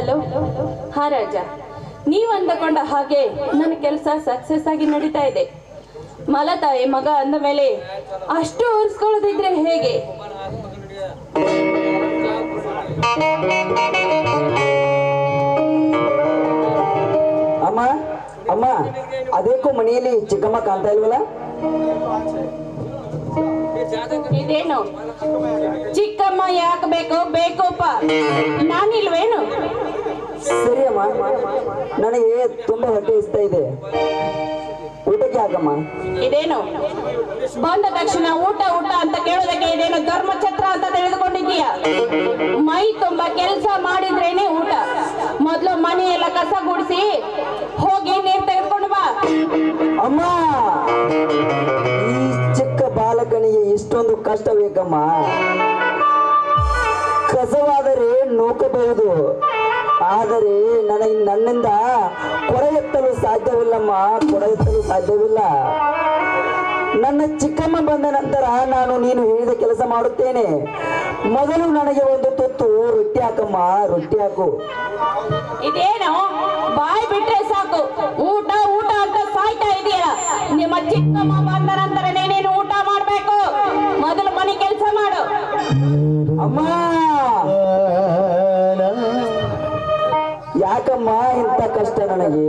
Hello? ಹಾ ರಾಜ. ನೀವು ಅಂದಕೊಂಡ ಹಾಗೆ ನನ್ನ ಕೆಲಸ ಸಕ್ಸಸ್ ಆಗಿ ನಡೀತಾ ಇದೆ. ಮಲತಾಯಿ ಮಗ ಅಂದ ಮೇಲೆ ಅಷ್ಟು ಉರ್ಸ್ಕೊಳ್ಳೋದಿದ್ರೆ ಹೇಗೆ? ಅಮ್ಮ ಅಮ್ಮ ಅದೇಕೋ ಮನೆಯಲ್ಲಿ ಚಿಕ್ಕಮ್ಮ ಕಾಣ್ತಾ ಇಲ್ವಲ್ಲ? ಇದೇನು? ಚಿಕ್ಕಮ್ಮ ಯಾಕೆ ಬೇಕೋ ಬೇಕೋಪ್ಪ ನಾನಿಲ್ವೇನು? ಸರಿ ಅಮ್ಮ ನನಗೆ ತುಂಬಾ ಹೊಟ್ಟೆ ಇಸ್ತಾ ಇದೆ. ಊಟಕ್ಕೆ ಹಾಕಮ್ಮ. ಇದೇನು? ಬಂದ ತಕ್ಷಣ ಊಟ ಊಟ ಅಂತ ಕೇಳೋದಕ್ಕೆ ಇದೇನು ಧರ್ಮಛತ್ರ ಅಂತ ತಿಳಿದುಕೊಂಡಿದ್ದೀಯ? ಮೈ ತುಂಬಾ ಕೆಲಸ ಮಾಡಿದ್ರೇನೆ ಊಟ. ಮೊದಲು ಮನೆ ಎಲ್ಲ ಕಸ ಗುಡಿಸಿ ಹೋಗಿ ನೀರ್ ತೆಗೆದುಕೊಂಡು ಬಾ. ಅಮ್ಮ ಈ ಚಿಕ್ಕ ಬಾಲಕನಿಗೆ ಇಷ್ಟೊಂದು ಕಷ್ಟ ಬೇಕಮ್ಮ ಕಸವಾದರೆ ನೂಕಬಹುದು. ಆದರೆ ನನಗೆ ನನ್ನಿಂದ ಕೊರ ಎತ್ತಲು ಸಾಧ್ಯವಿಲ್ಲಮ್ಮ ಕೊರ ಎತ್ತಲು ಸಾಧ್ಯವಿಲ್ಲ. ನನ್ನ ಚಿಕ್ಕಮ್ಮ ಬಂದ ನಂತರ ನಾನು ನೀನು ಹೇಳಿದ ಕೆಲಸ ಮಾಡುತ್ತೇನೆ. ಮೊದಲು ನನಗೆ ಒಂದು ತುತ್ತು ರೊಟ್ಟಿ ಹಾಕಮ್ಮ ರೊಟ್ಟಿ ಹಾಕು. ಇದೇನು? ಬಾಯಿ ಬಿಟ್ರೆ ಸಾಕು. ಊಟ ಊಟ ಅಂತ ಸಾಯ್ತಾ ಇದೆಯಲ್ಲ. ನಿಮ್ಮ ಚಿಕ್ಕಮ್ಮ ಬಂದ ನಂತರ ನೀನೇನು ಊಟ ಮಾಡಬೇಕು? ಮೊದಲು ಮನೆ ಕೆಲಸ ಮಾಡು. ಅಮ್ಮ! ಯಾಕಮ್ಮ ಇಂಥ ಕಷ್ಟ ನನಗೆ?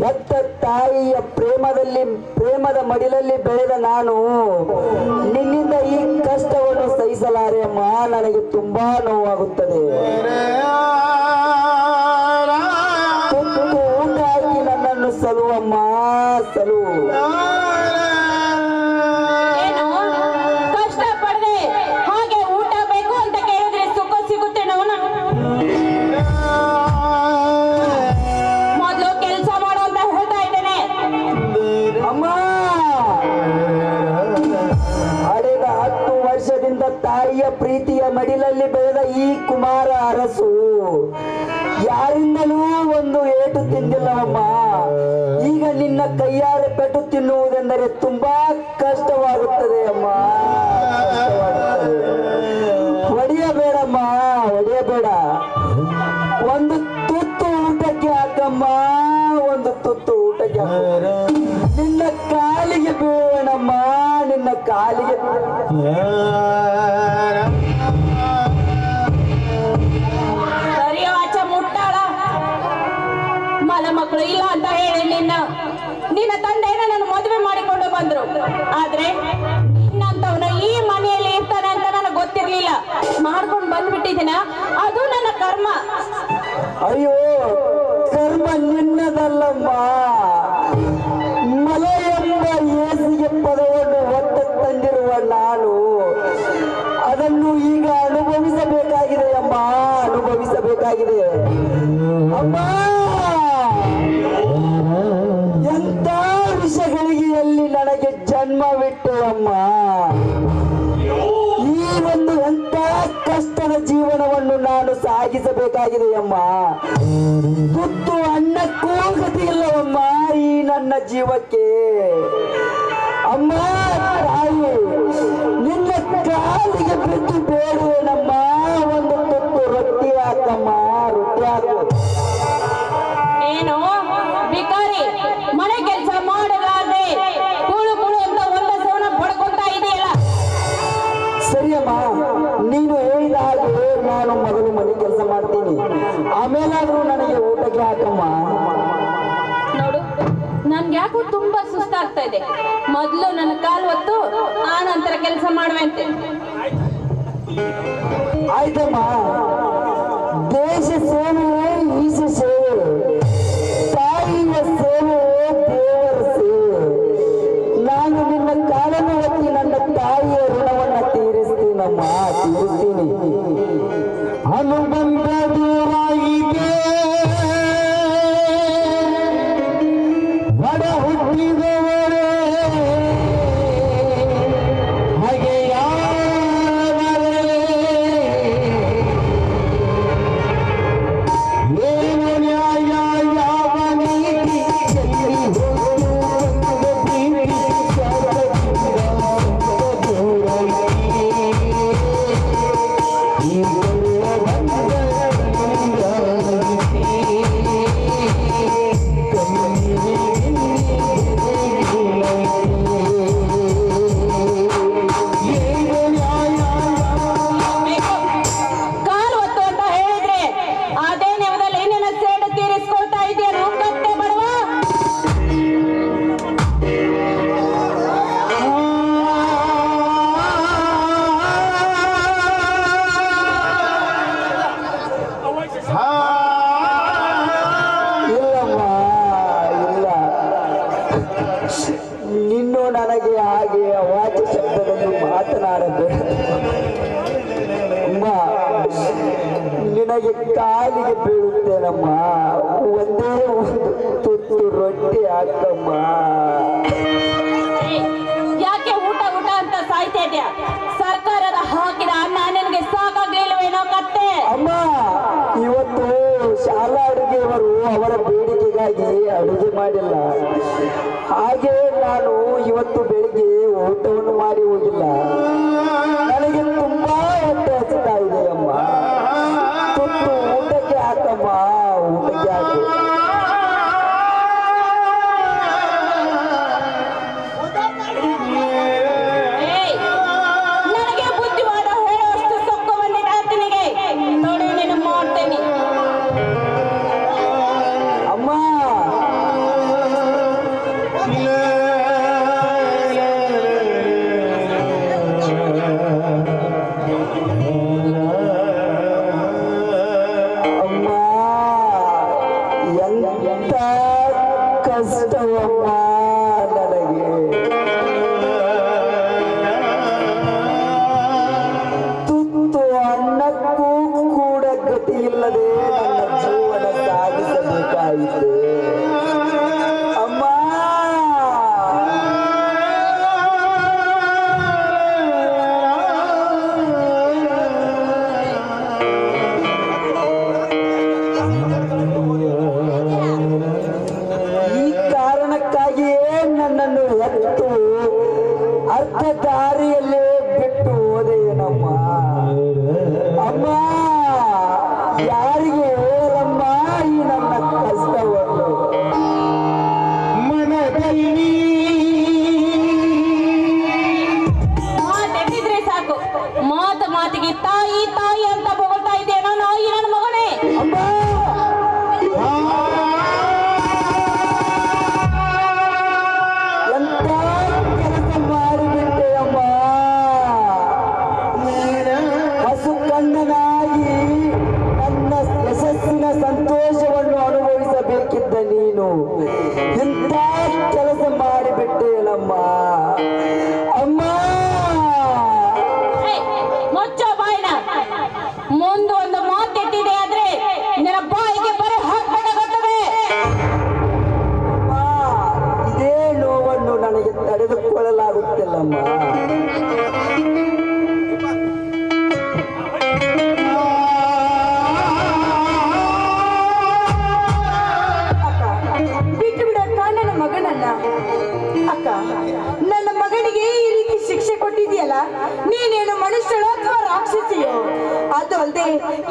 ಹೆತ್ತ ತಾಯಿಯ ಪ್ರೇಮದಲ್ಲಿ, ಪ್ರೇಮದ ಮಡಿಲಲ್ಲಿ ಬೆಳೆದ ನಾನು, ನಿನ್ನಿಂದ ಈ ಕಷ್ಟವನ್ನು ಸಹಿಸಲಾರೆ ಅಮ್ಮ. ನನಗೆ ತುಂಬಾ ನೋವಾಗುತ್ತದೆ. ಕೈಯಾರೆ ಪೆಟ್ಟು ತಿನ್ನುವುದೆಂದರೆ ತುಂಬಾ ಕಷ್ಟವಾಗುತ್ತದೆ ಅಮ್ಮ. ಹೊಡೆಯಬೇಡಮ್ಮ ಹೊಡೆಯಬೇಡ. ಒಂದು ತುತ್ತು ಊಟಕ್ಕೆ ಹಾಕಮ್ಮ ಒಂದು ತುತ್ತು ಊಟಕ್ಕೆ ನಿನ್ನ ಕಾಲಿಗೆ ಬೀಳೋಣಮ್ಮ ನಿನ್ನ ಕಾಲಿಗೆ ಮಲ ಮಕ್ಕಳು ಇಲ್ಲ ಅಂತ ಹೇಳಿ ನಿನ್ನ. ನಿನ್ನ ತಂದೆನ ನನ್ನ ಮದುವೆ ಮಾಡಿಕೊಂಡು ಬಂದ್ರು. ಆದ್ರೆ ನಿನ್ನಂತವನ ಈ ಮನೆಯಲ್ಲಿ ಇರ್ತಾನೆ ಅಂತ ನನಗೆ ಗೊತ್ತಿರ್ಲಿಲ್ಲ. ಮಾಡ್ಕೊಂಡು ಬಂದ್ಬಿಟ್ಟಿದ್ದೀನ? ಜೀವಕ್ಕೆ. ಅಮ್ಮ ತಾಯಿ ನಿನ್ನ ಕಾಲಿಗೆ ಬಿದ್ದು ಬೇಡುವೇನಮ್ಮ ಸುಸ್ತಾಗ್ತಾ ಇದೆ. ಮೊದಲು ನನ್ನ ಕಾಲು ಹೊತ್ತು ಆ ನಂತರ ಕೆಲಸ ಮಾಡುವಂತೆ. ಆಯ್ತಮ್ಮ. ಅವರ ಬೇಡಿಕೆಗಾಗಿ ಅಡುಗೆ ಮಾಡಿಲ್ಲ. ಹಾಗೆ ನಾನು ಇವತ್ತು ಬೆಳಿಗ್ಗೆ ಊಟವನ್ನು ಮಾಡಿ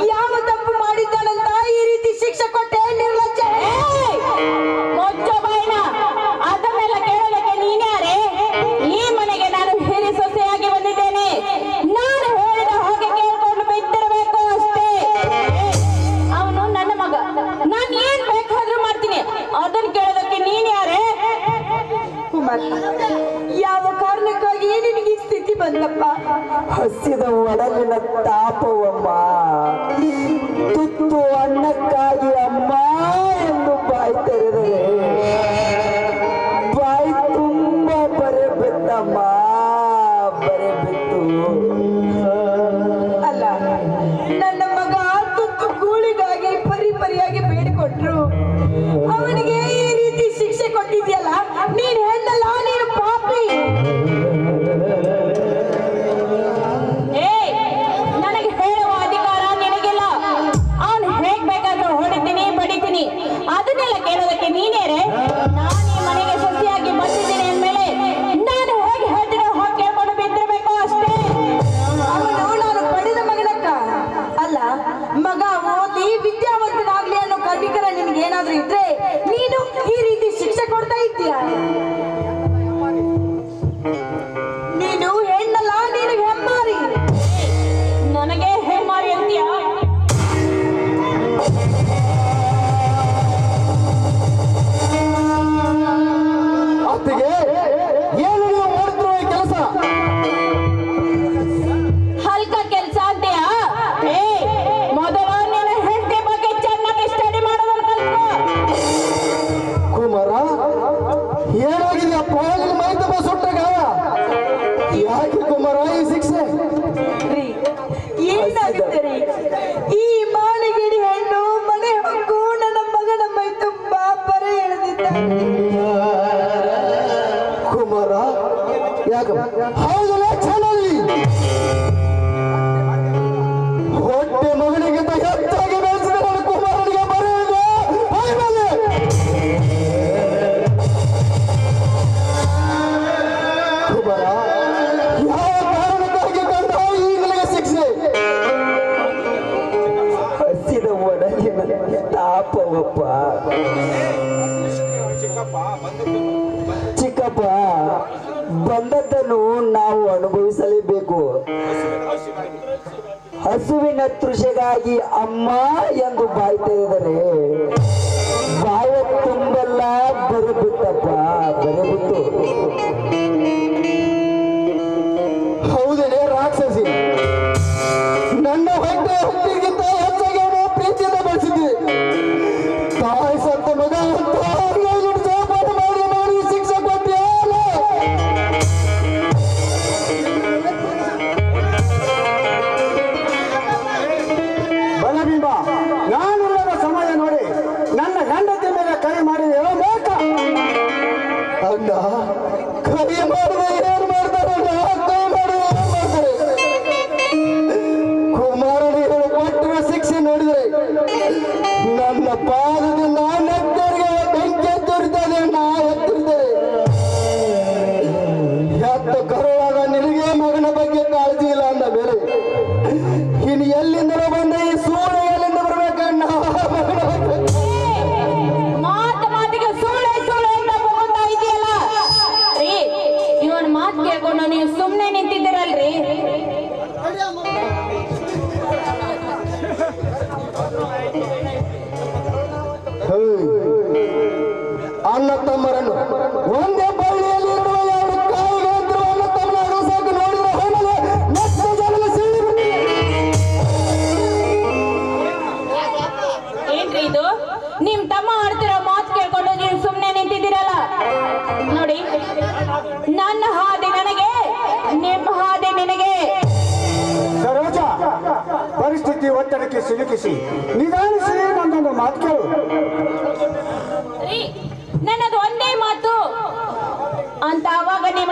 ಯಾವ ತಪ್ಪು ಮಾಡಿದ್ದಾನಂತ ಈ ರೀತಿ ಶಿಕ್ಷೆ ಕೊಟ್ಟೆ ನಿರ್ಲಕ್ಷ್ಯ ಮೊಜ್ಜ ಬಾಯ್ನ ಅದನ್ನೆಲ್ಲ ಕೇಳಲಿಕ್ಕೆ ನೀನ್ಯಾರೇ ಈ ಮನೆಗೆ ನಾನು ಹಿರಿ ಸೊಸೆಯಾಗಿ ಬಂದಿದ್ದೇನೆ. ನಾನು ಹೇಳಿದ ಹಾಗೆ ಕೇಳ್ಕೊಂಡು ಬಿದ್ದಿರಬೇಕು ಅಷ್ಟೇ. ಅವನು ನನ್ನ ಮಗ. ನಾನು ಏನ್ ಬೇಕಾದ್ರೂ ಮಾಡ್ತೀನಿ. ಅದನ್ನ ಕೇಳೋದಕ್ಕೆ ನೀನ್ಯಾರೆ ಯಾವ ಕಾರಣಕ್ಕಾಗಿ ನಿನಗೆ ಬಂದಪ್ಪ ಹಸಿದ ಒಡಲಿನ ತಾಪವಮ್ಮ ತುತ್ತು ಅನ್ನಕ್ಕಾಗಿ ಅಮ್ಮ ಎಂದು ಬಾಯಿ ಹೊಟ್ಟೆ ಅಣ್ಣ ತಮ್ಮರನ್ನು. ಒಂದೇ ಬಳ್ಳಿಯಲ್ಲಿ ಇರುವ ಎರಡು ತಮ್ಮನ ಮತ್ತೆ ಸೀಳಿ ಏನ್ರಿ ಇದು? ನಿಮ್ ತಮ್ಮ ಆಡ್ತಿರೋ ಮಾತು ಕೇಳ್ಕೊಂಡು ನೀವು ಸುಮ್ಮನೆ ನಿಂತಿದ್ದೀರಲ್ಲ? ನೋಡಿ ನನ್ನ ಹಾದಿ ನನಗೆ ನಿಮ್ಮ ಹಾದಿ ನಿನಗೆ. ಸರೋಜ ಪರಿಸ್ಥಿತಿ ಒತ್ತಡಕ್ಕೆ ಸಿಲುಕಿಸಿ. ನಿಧಾನಿಸಿ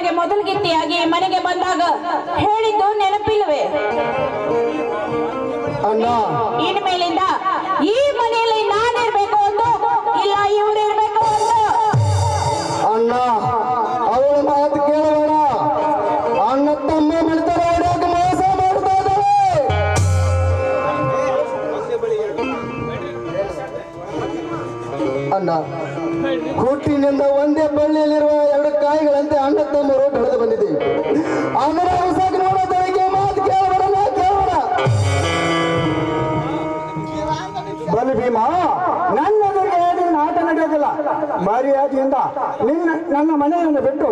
ಅವಾಗ ಮೊದಲು ಗಿಟ್ಟಿಯಾಗಿ ಮನೆಗೆ ಬಂದಾಗ ಹೇಳಿದ್ದು ನೆನಪಿಲ್ವೇ? ಅಣ್ಣ. ಇನ್ಮೇಲಿಂದ ಈ ಮನೆಯಲ್ಲಿ ನಾನಿರ್ಬೇಕು ಒಂದು ಇಲ್ಲ ಇವರಿರ್ಬೇಕು ಒಂದು ಅಣ್ಣ ಅವಳ ಮಾತು ಕೇಳಬೇಡ. ಅಣ್ಣ ತಮ್ಮ ಬಿಡ್ತಾರೆ ಮೋಸ ಮಾಡ್ತಾ ಅಣ್ಣ ಹುಟ್ಟಿನಿಂದ ಒಂದೇ ಬಳ್ಳಿಯಲ್ಲಿರುವ ಬಲಭೀಮ ನನ್ನ ಎದುರಿಗೆ ಆಟ ನಡೆಯೋದಿಲ್ಲ. ಮರ್ಯಾದೆಯಿಂದ ನಿನ್ನ, ನನ್ನ ಮನೆಯನ್ನು ಬಿಟ್ಟು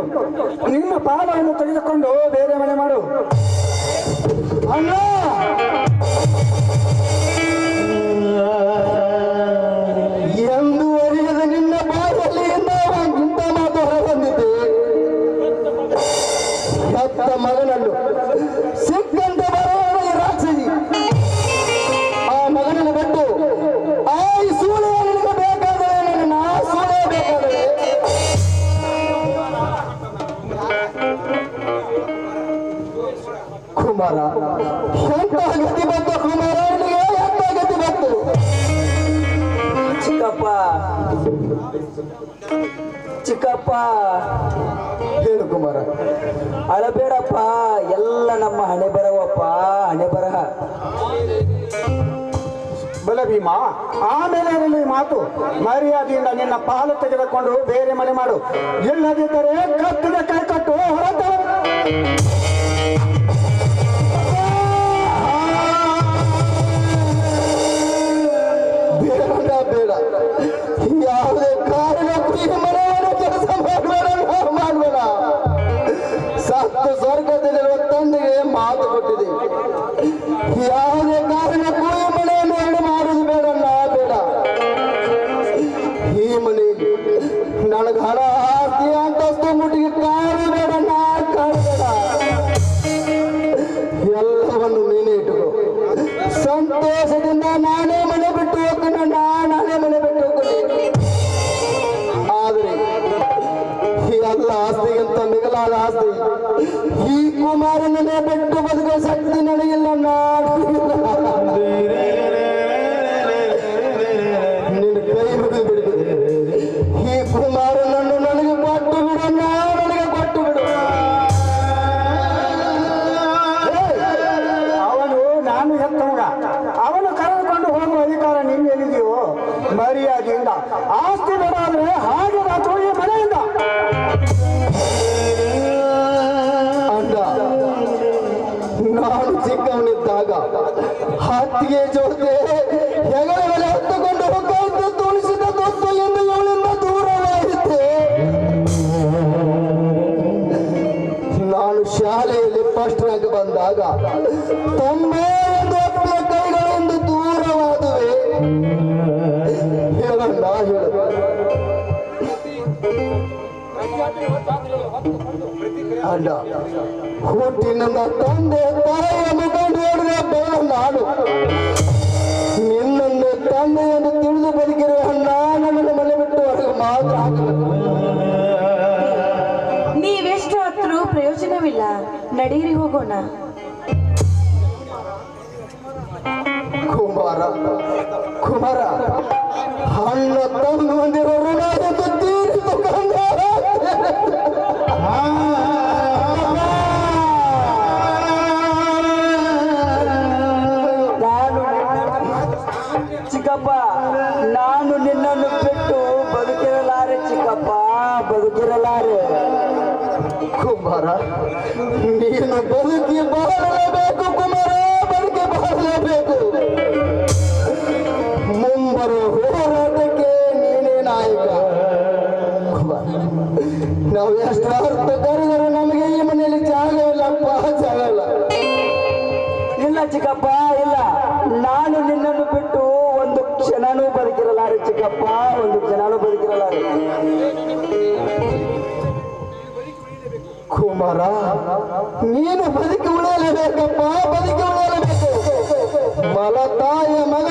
ನಿನ್ನ ಪಾಲವನ್ನು ತೆಗೆದುಕೊಂಡು ಬೇರೆ ಮನೆ ಮಾಡು. ಅಣ್ಣ! ಕುಮಾರ ಎಂತ ಗತಿ ಬಂತು ಕುಮಾರ ಅವನಿಗೆ ಎಂತ ಗತಿ ಬಂತು ಚಿಕ್ಕಪ್ಪ. ಚಿಕ್ಕಪ್ಪ. ಹೇಳು ಕುಮಾರ. ಅಳಬೇಡಪ್ಪ ಎಲ್ಲ ನಮ್ಮ ಹಣೆ ಬರವಪ್ಪ ಹಣೆ ಬರಹ. ಬಲಭೀಮ ಆಮೇಲೆ ಇರಲಿ ಮಾತು. ಮರ್ಯಾದೆಯಿಂದ ನಿನ್ನ ಪಾಲು ತೆಗೆದುಕೊಂಡು ಬೇರೆ ಮನೆ ಮಾಡು. ಇಲ್ಲದಿದ್ದರೆ ಕತ್ತಿದ ಕೈ ಕಟ್ಟು ಹೊರತ ഈ കുമാരനെ പെട്ടുപതുകൾ ശക്തി നടയില്ല ಚಿಕ್ಕವನಿದ್ದಾಗ ಹತ್ತಿಗೆ ಜೊತೆ ಹೆಗಲ ಮೇಲೆ ಹತ್ತುಕೊಂಡು ಹೋಗ್ತಾ ದೊತ್ತು ಎಂದು ಇವಳಿಂದ ನಾನು ಶಾಲೆಯಲ್ಲಿ ಫಸ್ಟ್ ರ್ಯಾಂಕ್ ಬಂದಾಗ ತೊಂಬೈ ಅಣ್ಣ ಹುಟ್ಟಿನ ತಂದೆ ತಾಯಿಯನ್ನು ಕಂಡು ನೋಡಿದ ಬೇಡ ನಾನು ನಿನ್ನನ್ನು ತಂದೆ ಎಂದು ತಿಳಿದು ಬದುಕಿರುವ ನಾನು ನನ್ನನ್ನು ಮನೆ ಬಿಟ್ಟು ಹೊರಗೆ ಮಾತ್ರ ನೀವೆಷ್ಟು ಹತ್ತಿರೂ ಪ್ರಯೋಜನವಿಲ್ಲ. ನಡೀರಿ ಹೋಗೋಣ. ಕುಮಾರ ಕುಮಾರ ಹಣ್ಣು ತಂದು ಹೊಂದಿರೋ ನೀನು ಬದುಕಿ ಬಾಳಲೇಬೇಕು ನೀನು ಬದುಕಿ ಉಳಿಯಲೇಬೇಕಪ್ಪ ಬದುಕಿ ಉಳಿಯಲೇಬೇಕು. ಮಲತಾಯ ತಾಯ ಹಣೆ